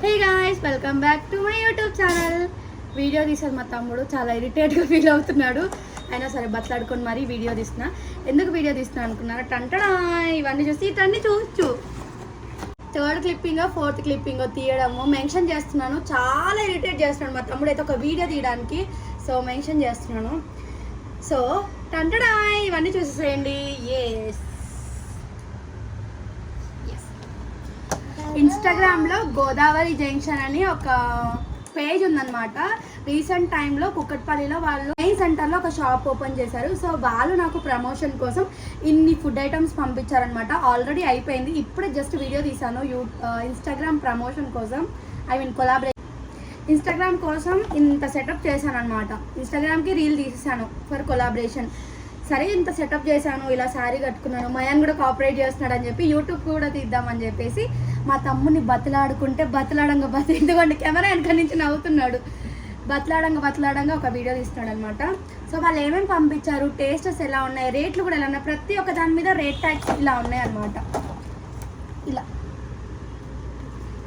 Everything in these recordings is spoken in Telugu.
Hey guys welcome back to my YouTube channel video తీసేది మా తమ్ముడు చాలా ఇరిటేట్గా ఫీల్ అవుతున్నాడు. అయినా సరే బట్లాడుకొని మరీ వీడియో తీసిన ఎందుకు వీడియో తీస్తున్నా అనుకున్నాను టంటడా ఇవన్నీ చూసి ఇటన్నీ చూచు థర్డ్ క్లిప్పింగ్ ఫోర్త్ క్లిప్పింగ్ తీయడము మెన్షన్ చేస్తున్నాను. చాలా ఇరిటేట్ చేస్తున్నాడు మా తమ్ముడు. అయితే ఒక వీడియో తీయడానికి సో మెన్షన్ చేస్తున్నాను. సో టంటడా ఇవన్నీ చూసేసేయండి. ఎస్ ఇన్స్టాగ్రామ్లో గోదావరి జంక్షన్ అని ఒక పేజ్ ఉందన్నమాట. రీసెంట్ టైంలో కుక్కట్పల్లిలో వాళ్ళు మెయిన్ సెంటర్లో ఒక షాప్ ఓపెన్ చేశారు. సో వాళ్ళు నాకు ప్రమోషన్ కోసం ఇన్ని ఫుడ్ ఐటమ్స్ పంపించారనమాట ఆల్రెడీ అయిపోయింది. ఇప్పుడే జస్ట్ వీడియో తీశాను. యూ ఇన్స్టాగ్రామ్ ప్రమోషన్ కోసం ఐ మీన్ కొలాబరే ఇన్స్టాగ్రామ్ కోసం ఇంత సెటప్ చేశాను అనమాట ఇన్స్టాగ్రామ్కి రీల్ తీసేసాను ఫర్ కొలాబరేషన్. సరే ఇంత సెటప్ చేశాను ఇలా శారీ కట్టుకున్నాను మయాన్ కూడా కాపరేట్ చేస్తున్నాడు అని చెప్పి యూట్యూబ్ కూడా తీద్దామని చెప్పేసి మా తమ్ముని బతలాడుకుంటే బతలాడంగా బత ఎందుకంటే కెమెరా వెనక నుంచి నవ్వుతున్నాడు. బతలాడంగా బతలాడంగా ఒక వీడియో తీస్తున్నాడు అనమాట సో వాళ్ళు ఏమేమి పంపించారు టేస్టెస్ ఎలా ఉన్నాయి రేట్లు కూడా ఎలా ఉన్నాయి ప్రతి ఒక్క దాని మీద రేట్ ట్యాక్స్ ఇలా ఉన్నాయి అనమాట ఇలా.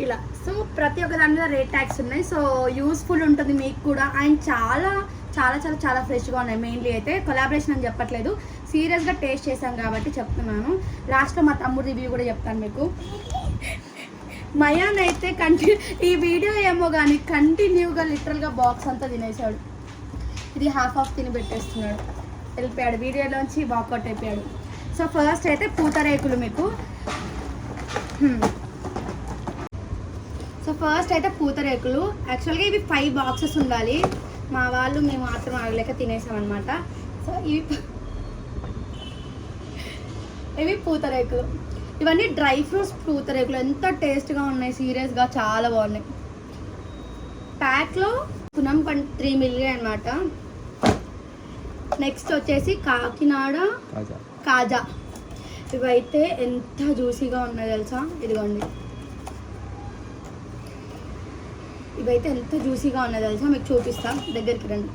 ఇలా. సో ప్రతి ఒక్క దాని మీద రేట్ ట్యాక్స్ ఉన్నాయి. సో యూస్ఫుల్ ఉంటుంది మీకు కూడా. అండ్ చాలా చాలా చాలా చాలా ఫ్రెష్గా ఉన్నాయి. మెయిన్లీ అయితే కొలాబరేషన్ అని చెప్పట్లేదు. సీరియస్గా టేస్ట్ చేశాం కాబట్టి చెప్తున్నాను. లాస్ట్లో మా తమ్ముడు రివ్యూ కూడా చెప్తాను మీకు. మయాన్ అయితే కంటిన్యూ ఈ వీడియో ఏమో కానీ కంటిన్యూగా లిటరల్గా బాక్స్ అంతా తినేసాడు. ఇది హాఫ్ ఆఫ్ తిని పెట్టేస్తున్నాడు. వెళ్ళిపోయాడు. వీడియోలోంచి వాకౌట్ అయిపోయాడు. సో ఫస్ట్ అయితే పూతరేకులు మీకు. Hmm. సో ఫస్ట్ అయితే పూతరేకులు. యాక్చువల్గా ఇవి ఫైవ్ బాక్సెస్ ఉండాలి. మా వాళ్ళు మేము మాత్రం ఆగలేక తినేసాం అనమాట సో ఇవి ఇవి పూతరేకులు. ఇవన్నీ డ్రై ఫ్రూట్స్ పూతరేకులు. ఎంత టేస్ట్గా ఉన్నాయి. సీరియస్గా చాలా బాగున్నాయి. ప్యాక్లో పునం పం త్రీ మిల్లీ అనమాట నెక్స్ట్ వచ్చేసి కాకినాడ కాజా. ఇవైతే ఎంత జ్యూసీగా ఉన్నాయి తెలుసా? ఇదిగోండి. ఇవైతే ఎంత జ్యూసీగా ఉన్నది తెలుసా? మీకు చూపిస్తా. దగ్గరికి రండి.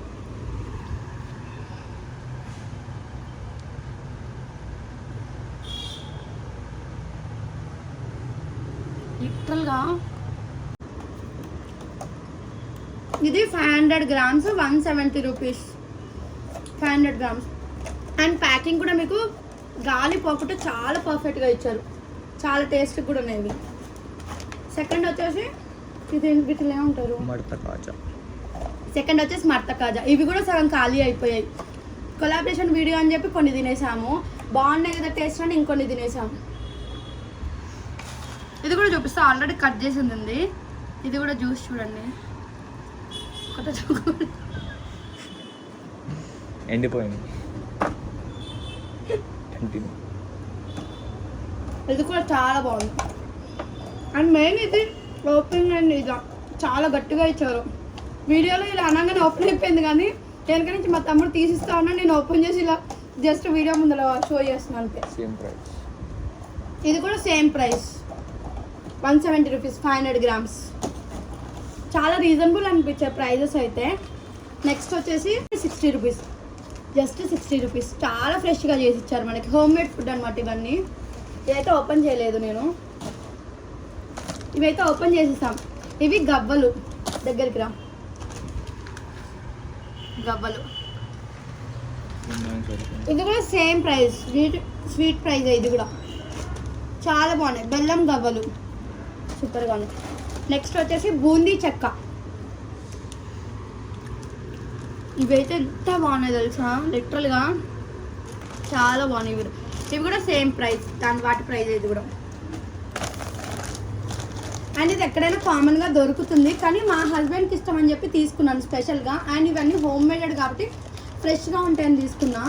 లిటరల్గా ఇది five hundred grams one seventy rupees. Five hundred grams. And packing కూడా మీకు గాలి పోకుండా చాలా పర్ఫెక్ట్గా ఇచ్చారు. చాలా టేస్ట్ కూడా ఉన్నాయి సెకండ్ వచ్చేసి వీటిలో ఏమంటారు? మడత కాజా సెకండ్ వచ్చేసి మర్త కాజా ఇవి కూడా సగం ఖాళీ అయిపోయాయి. కొలాబరేషన్ వీడియో అని చెప్పి కొన్ని తినేసాము. బాగున్నాయి కదా టేస్ట్ అని ఇంకొన్ని తినేసాము. ఇది కూడా చూపిస్తా. ఆల్రెడీ కట్ చేసింది ఉంది. ఇది కూడా జ్యూస్ చూడండి. చూడండి ఎండిపోయింది. ఇది కూడా చాలా బాగుంది. అండ్ మెయిన్ ఇది ఓపెన్ అండ్ ఇలా. చాలా గట్టిగా ఇచ్చారు. వీడియోలో ఇలా అనగానే ఓపెన్ అయిపోయింది కానీ వెనక నుంచి మా తమ్ముడు తీసిస్తా ఉన్నా నేను ఓపెన్ చేసి ఇలా జస్ట్ వీడియో ముందర షో చేస్తున్నాను అంతే. సేమ్ ప్రైస్ ఇది కూడా same price one seventy rupees five hundred grams చాలా రీజనబుల్ అనిపించే ప్రైజెస్ అయితే. నెక్స్ట్ వచ్చేసి sixty rupees just sixty rupees చాలా ఫ్రెష్గా చేసి ఇచ్చారు మనకి. హోమ్ మేడ్ ఫుడ్ అనమాట ఇవన్నీ. ఇదైతే ఓపెన్ చేయలేదు నేను. ఇవైతే ఓపెన్ చేసేసాం. ఇవి గవ్వలు. దగ్గరికి రా. గవ్వలు. ఇది కూడా same price. Sweet sweet price ఇది కూడా. చాలా బాగున్నాయి. బెల్లం గవ్వలు. సూపర్గా ఉన్నాయి. నెక్స్ట్ వచ్చేసి బూందీ చెక్క. ఇవైతే ఎంత బాగున్నాయి తెలుసా? లిటరల్గా చాలా బాగున్నాయి ఇవి. ఇవి కూడా సేమ్ ప్రైస్. దాని వాటి ప్రైస్ ఇది కూడా. అండ్ ఇది ఎక్కడైనా కామన్గా దొరుకుతుంది. కానీ మా హస్బెండ్కి ఇష్టం అని చెప్పి తీసుకున్నాను స్పెషల్గా అండ్ ఇవన్నీ హోమ్ మేడెడ్ కాబట్టి ఫ్రెష్గా ఉంటాయని తీసుకున్నా.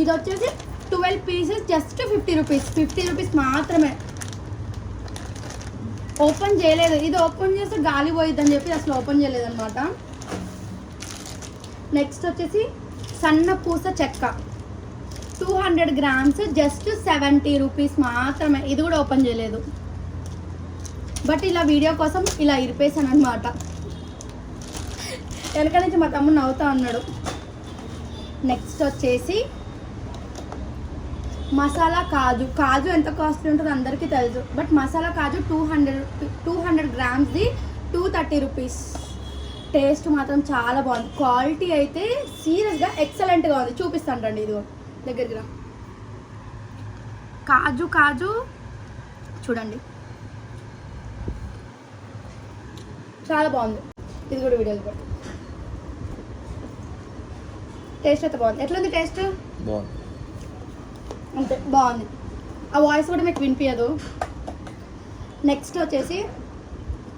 ఇది వచ్చేసి twelve pieces just fifty rupees fifty rupees మాత్రమే. ఓపెన్ చేయలేదు. ఇది ఓపెన్ చేస్తే గాలి పోయిద్దని చెప్పి అసలు ఓపెన్ చేయలేదు అనమాట నెక్స్ట్ వచ్చేసి సన్న పూస చెక్క. Two hundred grams just seventy rupees మాత్రమే. ఇది కూడా ఓపెన్ చేయలేదు. బట్ ఇలా వీడియో కోసం ఇలా ఇరిపేసాను అనమాట వెనక నుంచి మా తమ్ముడు నవ్వుతా ఉన్నాడు. నెక్స్ట్ వచ్చేసి మసాలా కాజు. కాజు ఎంత కాస్ట్లీ ఉంటుందో అందరికీ తెలుసు. బట్ మసాలా కాజు టూ హండ్రెడ్ టూ హండ్రెడ్ గ్రామ్స్ది టూ థర్టీ రూపీస్. టేస్ట్ మాత్రం చాలా బాగుంది. క్వాలిటీ అయితే సీరియస్గా ఎక్సలెంట్గా ఉంది. చూపిస్తాను రండి ఇది దగ్గరికి రా. కాజు కాజు. చూడండి. చాలా బాగుంది. ఇది కూడా వీడియోలో పెట్టు. టేస్ట్ అయితే బాగుంది. ఎట్లుంది టేస్ట్ అంతే బాగుంది. ఆ వాయిస్ కూడా మీకు వినిపించదు నెక్స్ట్ వచ్చేసి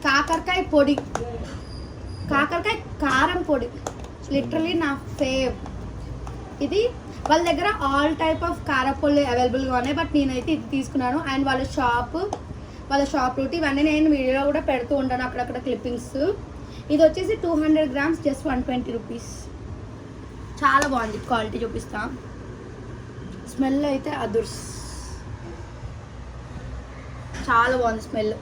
కాకరకాయ పొడి. కాకరకాయ కారం పొడి. లిటరలీ నా ఫేవ్ ఇది వాళ్ళ దగ్గర ఆల్ టైప్ ఆఫ్ కారపొళ్ళు అవైలబుల్గా ఉన్నాయి బట్ నేనైతే ఇది తీసుకున్నాను. అండ్ వాళ్ళ షాప్ వాళ్ళ షాప్ రూట్ ఇవన్నీ నేను వీడియోలో కూడా పెడుతూ ఉంటాను అక్కడక్కడ క్లిప్పింగ్స్ ఇది వచ్చేసి two hundred grams just one twenty rupees చాలా బాగుంది క్వాలిటీ చూపిస్తా. స్మెల్ అయితే అదుర్స్. చాలా బాగుంది స్మెల్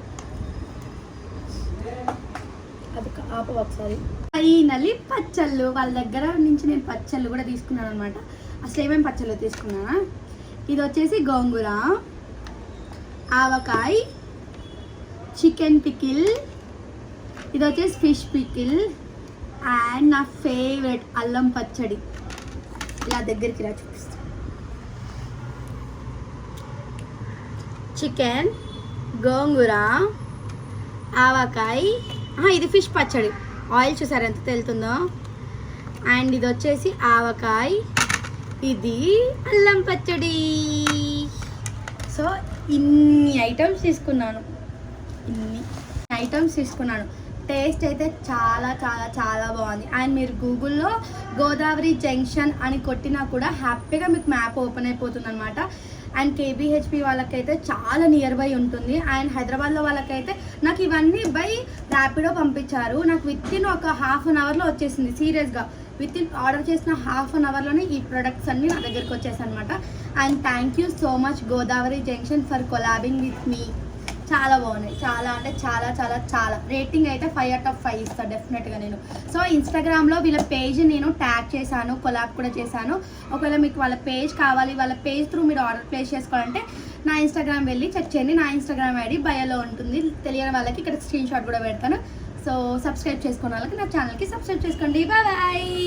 అది ఆప ఒకసారి. ఫైనలీ పచ్చళ్ళు. వాళ్ళ దగ్గర నుంచి నేను పచ్చళ్ళు కూడా తీసుకున్నాను అనమాట అసలు ఏమేమి పచ్చళ్ళు తీసుకున్నానా? ఇది వచ్చేసి గోంగూర ఆవకాయ చికెన్ పికిల్ ఇది వచ్చేసి ఫిష్ పికిల్ అండ్ నా ఫేవరెట్ అల్లం పచ్చడి. ఇలా దగ్గరికి రా చూపిస్తా. చికెన్ గోంగూర ఆవకాయ. ఇది ఫిష్ పచ్చడి. ఆయిల్ చూసారు ఎంత తెలుతుందో? అండ్ ఇది వచ్చేసి ఆవకాయ. ఇది అల్లం పచ్చడి. సో ఇన్ని ఐటమ్స్ తీసుకున్నాను. ఇన్ని ఐటమ్స్ తీసుకున్నాను. టేస్ట్ అయితే చాలా చాలా చాలా బాగుంది. అండ్ మీరు గూగుల్లో గోదావరి జంక్షన్ అని కొట్టినా కూడా హ్యాపీగా మీకు మ్యాప్ ఓపెన్ అయిపోతుంది అనమాట అండ్ కేబిహెచ్పి వాళ్ళకైతే చాలా నియర్ బై ఉంటుంది. అండ్ హైదరాబాద్లో వాళ్ళకైతే నాకు ఇవన్నీ బై ర్యాపిడో పంపించారు. నాకు విత్ ఇన్ ఒక హాఫ్ అన్ అవర్లో వచ్చేసింది. సీరియస్గా విత్ ఇన్ ఆర్డర్ చేసిన హాఫ్ అన్ అవర్లోనే ఈ ప్రొడక్ట్స్ అన్నీ నా దగ్గరికి వచ్చేసాయి అనమాట and thank you so much Godavari Junction for collabing with me చాలా బాగున్నాయి. చాలా అంటే చాలా చాలా చాలా. రేటింగ్ అయితే ఫైవ్ అవుట్ ఆఫ్ ఫైవ్ ఇస్తాను డెఫినెట్గా నేను. సో ఇన్స్టాగ్రామ్లో వీళ్ళ పేజ్ నేను ట్యాగ్ చేశాను కొలాబ్ కూడా చేశాను. ఒకవేళ మీకు వాళ్ళ పేజ్ కావాలి వాళ్ళ పేజ్ త్రూ మీరు ఆర్డర్ ప్లేస్ చేసుకోవాలంటే నా ఇన్స్టాగ్రామ్ వెళ్ళి చెక్ చేయండి. నా ఇన్స్టాగ్రామ్ ఐడి బయోలో ఉంటుంది. తెలియని వాళ్ళకి ఇక్కడ స్క్రీన్ షాట్ కూడా పెడతాను. సో సబ్స్క్రైబ్ చేసుకున్న వాళ్ళకి నా ఛానల్కి సబ్స్క్రైబ్ చేసుకోండి. బాయ్